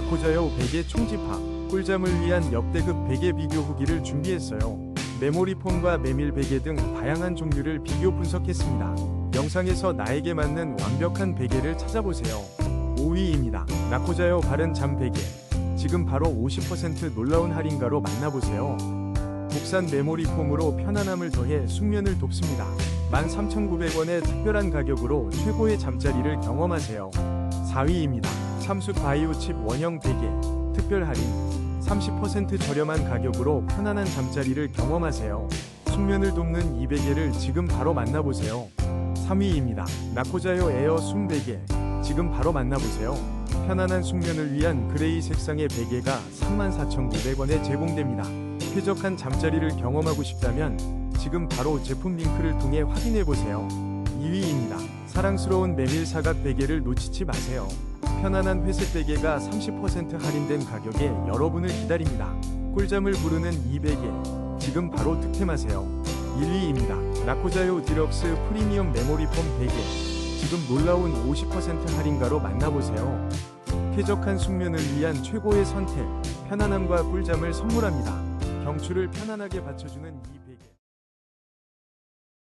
나코자요 베개 총집합 꿀잠을 위한 역대급 베개 비교 후기를 준비했어요. 메모리 폼과 메밀 베개 등 다양한 종류를 비교 분석했습니다. 영상에서 나에게 맞는 완벽한 베개를 찾아보세요. 5위입니다. 나코자요 바른 잠 베개. 지금 바로 50% 놀라운 할인가로 만나보세요. 국산 메모리 폼으로 편안함을 더해 숙면을 돕습니다. 13,900원의 특별한 가격으로 최고의 잠자리를 경험하세요. 4위입니다. 삼수 바이오 칩 원형 베개 특별 할인 30% 저렴한 가격으로 편안한 잠자리를 경험하세요. 숙면을 돕는 이 베개를 지금 바로 만나보세요. 3위입니다. 나코자요 에어 숨 베개 지금 바로 만나보세요. 편안한 숙면을 위한 그레이 색상의 베개가 34,900원에 제공됩니다. 쾌적한 잠자리를 경험하고 싶다면 지금 바로 제품 링크를 통해 확인해 보세요. 2위입니다. 사랑스러운 메밀 사각 베개를 놓치지 마세요. 편안한 회색 베개가 30% 할인된 가격에 여러분을 기다립니다. 꿀잠을 부르는 이 베개 지금 바로 득템하세요. 1위입니다. 나코자요 디럭스 프리미엄 메모리 폼 베개 지금 놀라운 50% 할인가로 만나보세요. 쾌적한 숙면을 위한 최고의 선택, 편안함과 꿀잠을 선물합니다. 경추를 편안하게 받쳐주는 이 베개